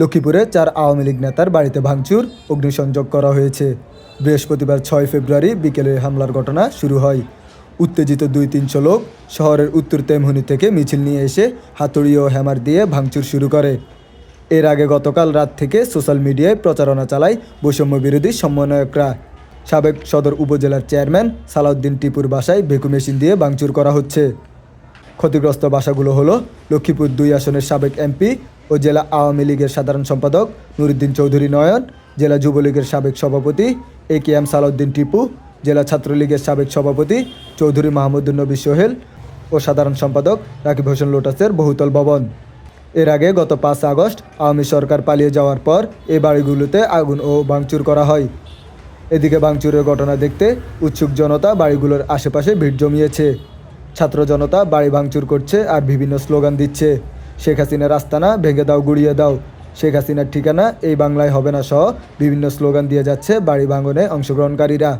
লক্ষ্মীপুরে চার আওয়ামী লীগ নেতার বাড়িতে ভাঙচুর, অগ্নিসংযোগ করা হয়েছে। বৃহস্পতিবার ছয় ফেব্রুয়ারি বিকেলে হামলার ঘটনা শুরু হয়। উত্তেজিত দুই তিনশো লোক শহরের উত্তর তেমহুনি থেকে মিছিল নিয়ে এসে হাতুড়ি ও হ্যামার দিয়ে ভাঙচুর শুরু করে। এর আগে গতকাল রাত থেকে সোশ্যাল মিডিয়ায় প্রচারণা চালায় বৈষম্য বিরোধী সমন্বয়করা। সাবেক সদর উপজেলার চেয়ারম্যান সালাউদ্দিন টিপুর বাসায় ভেকু মেশিন দিয়ে ভাঙচুর করা হচ্ছে। ক্ষতিগ্রস্ত বাসাগুলো হলো লক্ষ্মীপুর দুই আসনের সাবেক এমপি ও জেলা আওয়ামী লীগের সাধারণ সম্পাদক নুরুদ্দিন চৌধুরী নয়ন, জেলা যুবলীগের সাবেক সভাপতি A K M Salahuddin Tipu, জেলা ছাত্রলীগের সাবেক সভাপতি চৌধুরী মাহমুদুল নবী সোহেল ও সাধারণ সম্পাদক রাকিব হোসেন লোটাসের বহুতল ভবন। এর আগে গত পাঁচ আগস্ট আওয়ামী সরকার পালিয়ে যাওয়ার পর এই বাড়িগুলোতে আগুন ও ভাঙচুর করা হয়। এদিকে ভাঙচুরের ঘটনা দেখতে উৎসুক জনতা বাড়িগুলোর আশেপাশে ভিড় জমিয়েছে। ছাত্র জনতা বাড়ি ভাঙচুর করছে আর বিভিন্ন স্লোগান দিচ্ছে। শেখ হাসিনার আস্তানা ভেঙে দাও, গুড়িয়ে দাও। শেখ হাসিনার ঠিকানা, এই বাংলায় হবে না সহ বিভিন্ন স্লোগান দিয়ে যাচ্ছে বাড়ি ভাঙনে অংশগ্রহণকারীরা।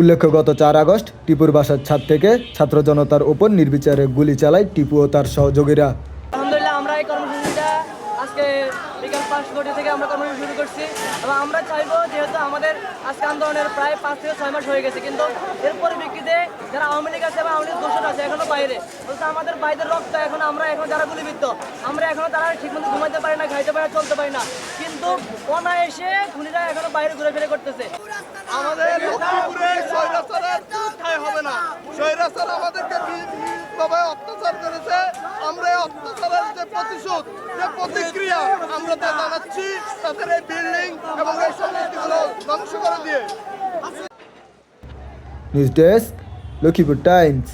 উল্লেখ্য, গত চার আগস্ট টিপুর বাসার ছাদ থেকে ছাত্র জনতার ওপর নির্বিচারে গুলি চালায় টিপু ও তার সহযোগীরা। আলহামদুলিল্লাহ, আমরা এই কর্মসূচিটা আজকে বিকাল পাঁচ কোটি থেকে আমরা কর্মসূচি শুরু করছি এবং আমরা চাইব যেহেতু আমাদের আজকে আন্দোলনের প্রায় পাঁচ থেকে ছয় মাস হয়ে গেছে, কিন্তু এর বিক্রিতে যারা আওয়ামী লীগ আছে এবং আওয়ামী লীগ দোষণ আছে এখনও বাইরে। বলতে আমাদের বাইরের রক্ত এখন আমরা, এখন যারা গুলিবিদ্ধ, আমরা এখনও তারা ঠিকমতো ঘুমাইতে পারি না, খাইতে পারি না, চলতে পারি না। কিন্তু অনায়াসে খুনিরা এখনও বাইরে ঘুরে ফিরে করতেছে। আমাদের লক্ষ্মীপুরে স্বৈরাচারের ঠাই হবে না স্বৈরাচার আমাদেরকে বিভিন্নভাবে অত্যাচার করেছে। আমরা এই অত্যাচারের যে প্রতিশোধ, যে প্রতিক্রিয়া আমরা তা জানাচ্ছি তাদের এই বিল্ডিং এবং এই ধ্বংস করে দিয়ে। News desk Lakshmipur Times.